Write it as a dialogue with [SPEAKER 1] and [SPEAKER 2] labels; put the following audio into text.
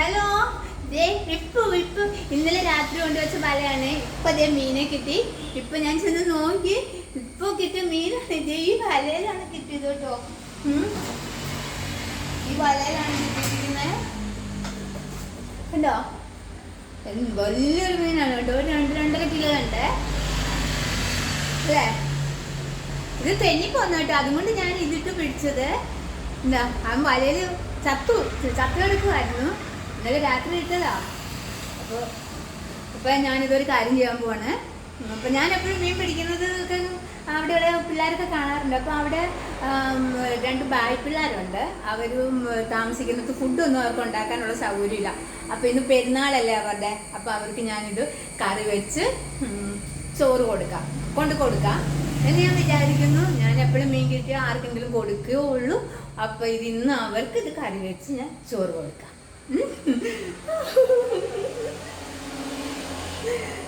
[SPEAKER 1] Hello. ദേ ഇപ്പൊ ഇപ്പൊ ഇന്നലെ രാത്രി കൊണ്ടുവച്ച വലയാണ്. ഇപ്പൊ ദേ മീനെ കിട്ടി. ഇപ്പൊ ഞാൻ ചെന്ന് നോക്കി. ഇപ്പൊ കിട്ടിയ മീനാണ്. ദേ ഈ വലയിലാണ് കിട്ടിയത് കേട്ടോ. ഈ വലയിലാണ് കിട്ടിയിരിക്കുന്നത് കണ്ടോ? വലിയൊരു മീനാണ് കേട്ടോ. രണ്ട് രണ്ടര കിലോ ഉണ്ട് അല്ലേ? ഇത് തെന്നിപ്പോന്നു കേട്ടോ. അതുകൊണ്ട് ഞാൻ ഇതിട്ട് പിടിച്ചത്. എന്താ അവൻ വലയിൽ ചത്തു ചത്തു കിടക്കുമായിരുന്നു ഇന്നലെ രാത്രി ഇട്ടതാ. അപ്പോൾ ഇപ്പം ഞാനിതൊരു കാര്യം ചെയ്യാൻ പോവാണ്. അപ്പം ഞാൻ എപ്പോഴും മീൻ പിടിക്കുന്നത് ഒക്കെ ഇവിടെ പിള്ളേരൊക്കെ കാണാറുണ്ട്. അപ്പോൾ അവിടെ രണ്ട് ബായ് പിള്ളേരുണ്ട്. അവരും താമസിക്കുന്നത് ഫുഡൊന്നും അവർക്ക് ഉണ്ടാക്കാനുള്ള സൗകര്യമില്ല. അപ്പോൾ ഇന്ന് പെരുന്നാളല്ലേ അവരുടെ. അപ്പോൾ അവർക്ക് ഞാനിത് കറി വെച്ച് ചോറ് കൊടുക്കാം. കൊണ്ട് കൊടുക്കാം. എന്ന് ഞാൻ വിചാരിക്കുന്നു. ഞാൻ എപ്പോഴും മീൻ കിട്ടിയാൽ ആർക്കെങ്കിലും കൊടുക്കുകയുള്ളൂ. അപ്പോൾ ഇത് ഇന്ന് അവർക്ക് ഇത് കറി വെച്ച് ഞാൻ ചോറ് കൊടുക്കാം. 嗯哼啊哈哈哈哈哈